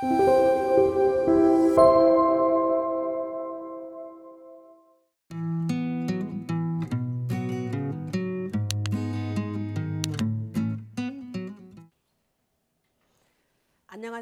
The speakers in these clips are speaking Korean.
thank you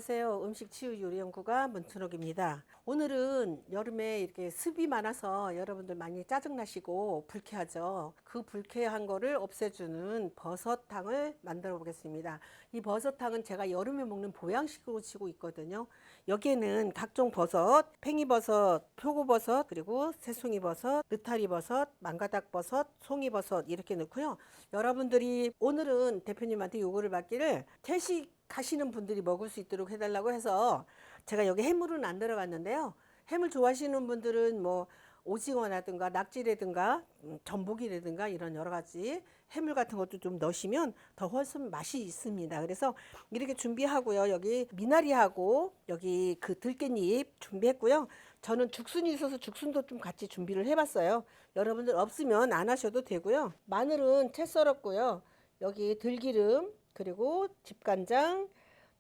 안녕하세요. 음식 치유 요리 연구가 문춘옥입니다. 오늘은 여름에 이렇게 습이 많아서 여러분들 많이 짜증나시고 불쾌하죠. 그 불쾌한 거를 없애주는 버섯탕을 만들어 보겠습니다. 이 버섯탕은 제가 여름에 먹는 보양식으로 치고 있거든요. 여기에는 각종 버섯, 팽이버섯, 표고버섯, 그리고 새송이버섯, 느타리버섯, 망가닥버섯, 송이버섯 이렇게 넣고요. 여러분들이 오늘은 대표님한테 요거를 받기를 채식 하시는 분들이 먹을 수 있도록 해달라고 해서 제가 여기 해물은 안 들어갔는데요. 해물 좋아하시는 분들은 뭐 오징어라든가 낙지라든가 음, 전복이라든가 이런 여러 가지 해물 같은 것도 좀 넣으시면 더 훨씬 맛이 있습니다. 그래서 이렇게 준비하고요. 여기 미나리하고 여기 그 들깻잎 준비했고요. 저는 죽순이 있어서 죽순도 좀 같이 준비를 해봤어요. 여러분들 없으면 안 하셔도 되고요. 마늘은 채 썰었고요. 여기 들기름 그리고 집간장,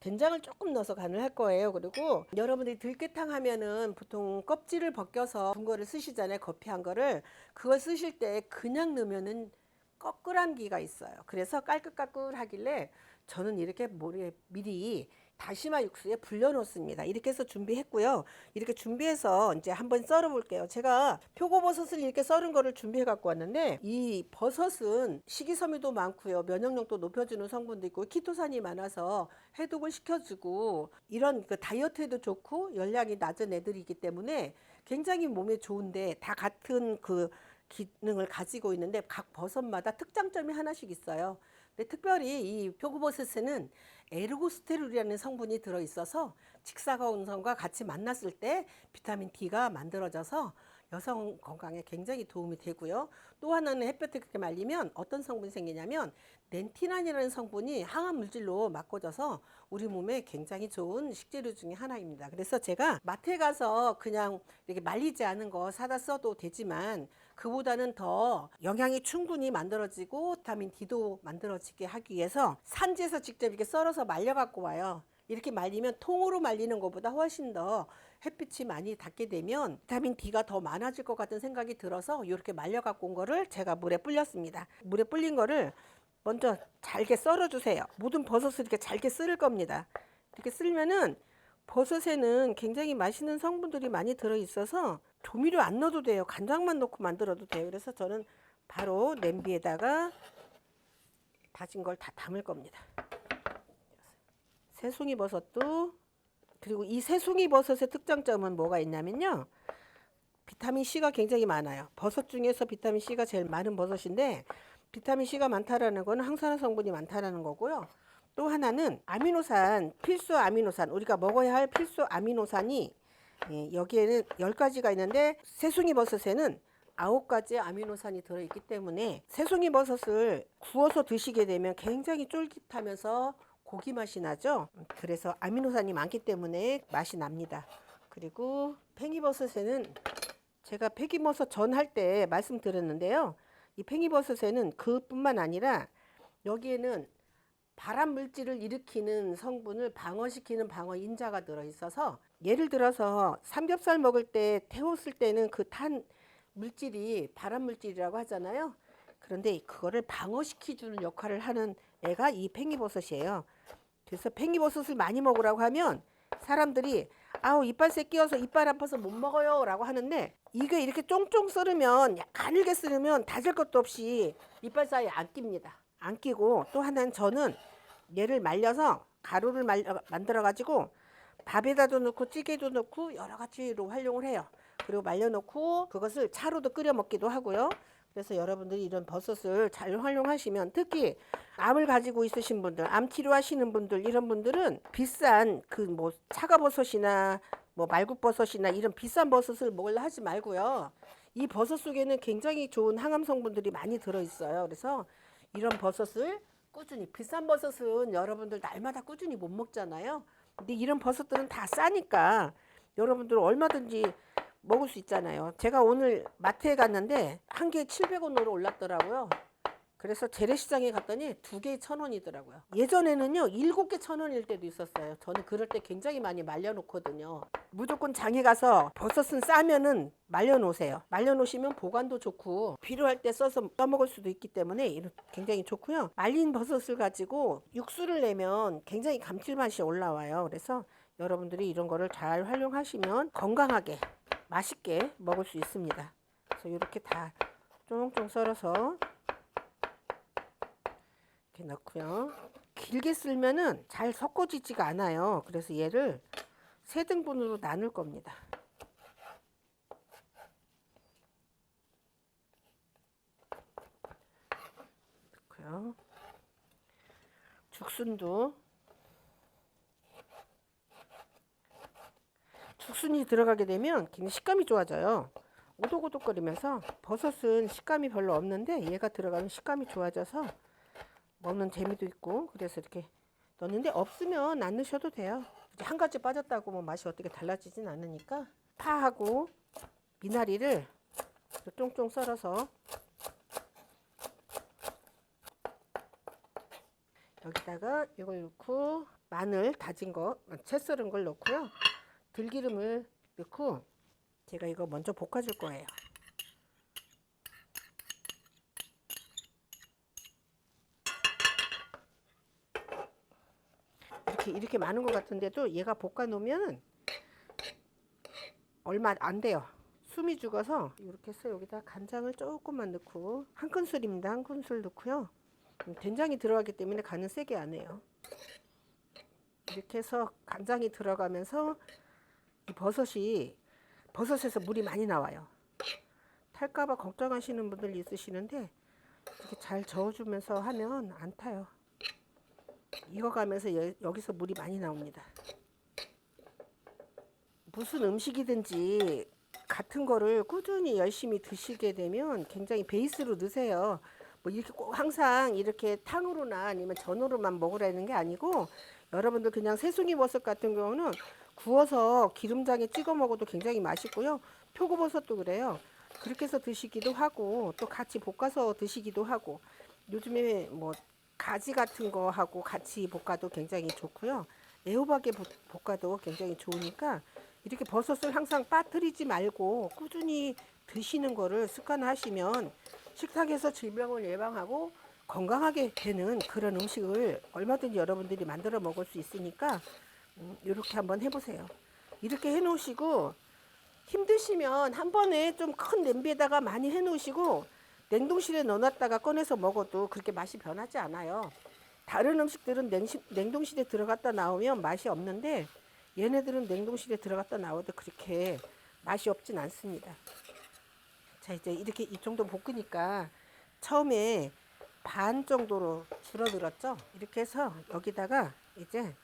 된장을 조금 넣어서 간을 할 거예요. 그리고 여러분들이 들깨탕 하면은 보통 껍질을 벗겨서 분 거를 쓰시잖아요. 거피한 거를. 그걸 쓰실 때 그냥 넣으면은 꺼끌한 기가 있어요. 그래서 깔끔깔끔하길래 저는 이렇게 모래 미리 다시마 육수에 불려 놓습니다. 이렇게 해서 준비했고요. 이렇게 준비해서 이제 한번 썰어 볼게요. 제가 표고버섯을 이렇게 썰은 거를 준비해 갖고 왔는데 이 버섯은 식이섬유도 많고요. 면역력도 높여주는 성분도 있고 키토산이 많아서 해독을 시켜주고 이런 그 다이어트에도 좋고 열량이 낮은 애들이기 때문에 굉장히 몸에 좋은데 다 같은 그 기능을 가지고 있는데 각 버섯마다 특장점이 하나씩 있어요. 근데 특별히 이 표고버섯에는 에르고스테롤이라는 성분이 들어 있어서 직사광선과 같이 만났을 때 비타민 D가 만들어져서 여성 건강에 굉장히 도움이 되고요. 또 하나는 햇볕에 그렇게 말리면 어떤 성분이 생기냐면 렌티난이라는 성분이 항암 물질로 바꿔져서 우리 몸에 굉장히 좋은 식재료 중에 하나입니다. 그래서 제가 마트에 가서 그냥 이렇게 말리지 않은 거 사다 써도 되지만 그보다는 더 영양이 충분히 만들어지고 비타민 D도 만들어지게 하기 위해서 산지에서 직접 이렇게 썰어서 말려 갖고 와요. 이렇게 말리면 통으로 말리는 것보다 훨씬 더 햇빛이 많이 닿게 되면 비타민 D가 더 많아질 것 같은 생각이 들어서 이렇게 말려 갖고 온 거를 제가 물에 불렸습니다. 물에 불린 거를 먼저 잘게 썰어 주세요. 모든 버섯을 이렇게 잘게 썰을 겁니다. 이렇게 쓸면은 버섯에는 굉장히 맛있는 성분들이 많이 들어 있어서 조미료 안 넣어도 돼요. 간장만 넣고 만들어도 돼요. 그래서 저는 바로 냄비에다가 다진 걸 다 담을 겁니다. 새송이 버섯도 그리고 이 새송이 버섯의 특장점은 뭐가 있냐면요. 비타민 C가 굉장히 많아요. 버섯 중에서 비타민 C가 제일 많은 버섯인데 비타민 C가 많다라는 거는 항산화 성분이 많다라는 거고요. 또 하나는 아미노산, 필수 아미노산, 우리가 먹어야 할 필수 아미노산이 예, 여기에는 10가지가 있는데 새송이 버섯에는 아홉 가지의 아미노산이 들어있기 때문에 새송이 버섯을 구워서 드시게 되면 굉장히 쫄깃하면서 고기 맛이 나죠. 그래서 아미노산이 많기 때문에 맛이 납니다. 그리고 팽이버섯에는 제가 팽이버섯 전 할 때 말씀드렸는데요. 이 팽이버섯에는 그뿐만 아니라 여기에는 발암 물질을 일으키는 성분을 방어시키는 방어 인자가 들어 있어서 예를 들어서 삼겹살 먹을 때 태웠을 때는 그 탄 물질이 발암 물질이라고 하잖아요. 그런데 그거를 방어시켜 주는 역할을 하는 애가 이 팽이버섯이에요. 그래서 팽이버섯을 많이 먹으라고 하면 사람들이 아우 이빨새 끼어서 이빨 아파서 못 먹어요 라고 하는데 이게 이렇게 쫑쫑 썰으면 가늘게 썰으면 다질 것도 없이 이빨 사이에 안 낍니다. 안 끼고 또 하나는 저는 얘를 말려서 가루를 말려, 만들어 가지고 밥에다도 넣고 찌개도 넣고 여러 가지로 활용을 해요. 그리고 말려 놓고 그것을 차로도 끓여 먹기도 하고요. 그래서 여러분들이 이런 버섯을 잘 활용하시면 특히 암을 가지고 있으신 분들, 암 치료하시는 분들 이런 분들은 비싼 그 뭐 차가버섯이나 뭐 말국버섯이나 이런 비싼 버섯을 먹으려 하지 말고요. 이 버섯 속에는 굉장히 좋은 항암 성분들이 많이 들어 있어요. 그래서 이런 버섯을 꾸준히 비싼 버섯은 여러분들 날마다 꾸준히 못 먹잖아요. 근데 이런 버섯들은 다 싸니까 여러분들 얼마든지 먹을 수 있잖아요. 제가 오늘 마트에 갔는데 한 개에 700원으로 올랐더라고요. 그래서 재래시장에 갔더니 두 개에 천 원이더라고요. 예전에는요 일곱 개 천 원일 때도 있었어요. 저는 그럴 때 굉장히 많이 말려놓거든요. 무조건 장에 가서 버섯은 싸면은 말려놓으세요. 말려놓으시면 보관도 좋고 필요할 때 써서 써먹을 수도 있기 때문에 굉장히 좋고요. 말린 버섯을 가지고 육수를 내면 굉장히 감칠맛이 올라와요. 그래서 여러분들이 이런 거를 잘 활용하시면 건강하게 맛있게 먹을 수 있습니다. 그래서 이렇게 다 쫑쫑 썰어서 이렇게 넣고요. 길게 쓸면은 잘 섞어지지가 않아요. 그래서 얘를 세 등분으로 나눌 겁니다. 죽순도 죽순이 들어가게 되면 굉장히 식감이 좋아져요. 오독오독거리면서 버섯은 식감이 별로 없는데 얘가 들어가면 식감이 좋아져서 먹는 재미도 있고 그래서 이렇게 넣는데 없으면 안 넣으셔도 돼요. 이제 한 가지 빠졌다고 뭐 맛이 어떻게 달라지진 않으니까 파하고 미나리를 쫑쫑 썰어서 여기다가 이걸 넣고 마늘 다진 거, 채 썰은 걸 넣고요. 들기름을 넣고 제가 이거 먼저 볶아줄 거예요. 이렇게 이렇게 많은 것 같은데도 얘가 볶아 놓으면 얼마 안 돼요. 숨이 죽어서 이렇게 해서 여기다 간장을 조금만 넣고 한 큰술입니다. 한 큰술 넣고요. 음, 된장이 들어가기 때문에 간은 세게 안 해요. 이렇게 해서 간장이 들어가면서 이 버섯이 버섯에서 물이 많이 나와요. 탈까봐 걱정하시는 분들 있으시는데 이렇게 잘 저어주면서 하면 안 타요. 익어가면서 여, 여기서 물이 많이 나옵니다. 무슨 음식이든지 같은 거를 꾸준히 열심히 드시게 되면 굉장히 베이스로 넣으세요. 뭐 이렇게 꼭 항상 이렇게 탕으로나 아니면 전으로만 먹으라는 게 아니고 여러분들 그냥 새송이 버섯 같은 경우는 구워서 기름장에 찍어 먹어도 굉장히 맛있고요. 표고버섯도 그래요. 그렇게 해서 드시기도 하고 또 같이 볶아서 드시기도 하고 요즘에 뭐 가지 같은 거 하고 같이 볶아도 굉장히 좋고요. 애호박에 볶- 볶아도 굉장히 좋으니까 이렇게 버섯을 항상 빠뜨리지 말고 꾸준히 드시는 거를 습관하시면 식탁에서 질병을 예방하고 건강하게 되는 그런 음식을 얼마든지 여러분들이 만들어 먹을 수 있으니까 음, 이렇게 한번 해보세요. 이렇게 해놓으시고 힘드시면 한 번에 좀 큰 냄비에다가 많이 해놓으시고 냉동실에 넣어놨다가 꺼내서 먹어도 그렇게 맛이 변하지 않아요. 다른 음식들은 냉시, 냉동실에 들어갔다 나오면 맛이 없는데 얘네들은 냉동실에 들어갔다 나와도 그렇게 맛이 없진 않습니다. 자 이제 이렇게 이 정도 볶으니까 처음에 반 정도로 줄어들었죠. 이렇게 해서 여기다가 이제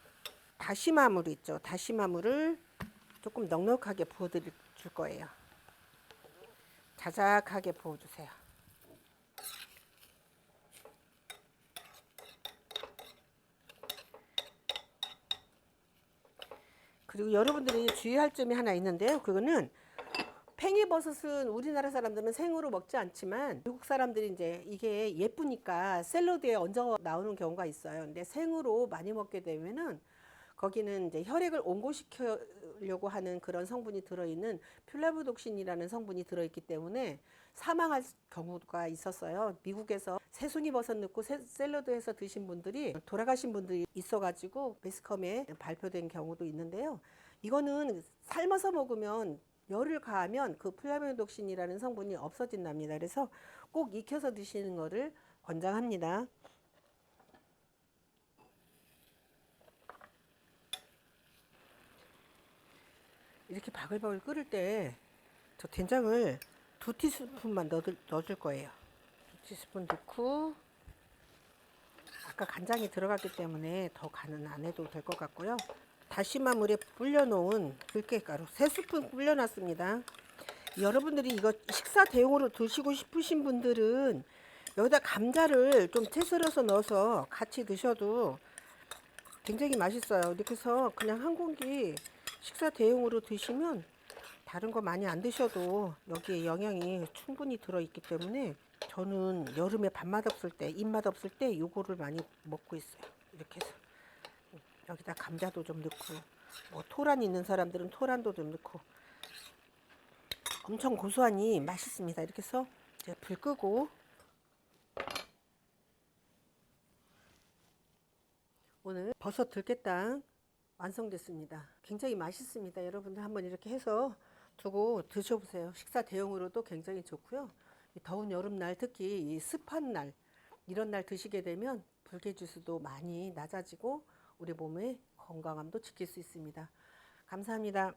다시마물 있죠. 다시마물을 조금 넉넉하게 부어드릴 줄 거예요. 자작하게 부어주세요. 그리고 여러분들이 주의할 점이 하나 있는데요. 그거는 팽이버섯은 우리나라 사람들은 생으로 먹지 않지만 미국 사람들이 이제 이게 예쁘니까 샐러드에 얹어 나오는 경우가 있어요. 근데 생으로 많이 먹게 되면은 거기는 이제 혈액을 온고시키려고 하는 그런 성분이 들어있는 플라보독신이라는 성분이 들어있기 때문에 사망할 경우가 있었어요. 미국에서 새송이 버섯 넣고 새- 샐러드해서 드신 분들이 돌아가신 분들이 있어가지고 매스컴에 발표된 경우도 있는데요. 이거는 삶아서 먹으면 열을 가하면 그 플라보독신이라는 성분이 없어진답니다. 그래서 꼭 익혀서 드시는 거를 권장합니다. 이렇게 바글바글 끓을 때 저 된장을 두 티스푼만 넣어줄, 넣어줄 거예요. 두 티스푼 넣고 아까 간장이 들어갔기 때문에 더 간은 안 해도 될 것 같고요. 다시마 물에 불려놓은 들깨가루 세 스푼 불려놨습니다. 여러분들이 이거 식사 대용으로 드시고 싶으신 분들은 여기다 감자를 좀 채 썰어서 넣어서 같이 드셔도 굉장히 맛있어요. 이렇게 해서 그냥 한 공기 식사 대용으로 드시면 다른 거 많이 안 드셔도 여기에 영양이 충분히 들어있기 때문에 저는 여름에 밥맛 없을 때, 입맛 없을 때 요거를 많이 먹고 있어요. 이렇게 해서 여기다 감자도 좀 넣고, 뭐 토란 있는 사람들은 토란도 좀 넣고, 엄청 고소하니 맛있습니다. 이렇게 해서 이제 불 끄고 오늘 버섯 들깨탕 완성됐습니다. 굉장히 맛있습니다. 여러분들 한번 이렇게 해서 두고 드셔보세요. 식사 대용으로도 굉장히 좋고요. 이 더운 여름날 특히 이 습한 날 이런 날 드시게 되면 불쾌지수도 많이 낮아지고 우리 몸의 건강함도 지킬 수 있습니다. 감사합니다.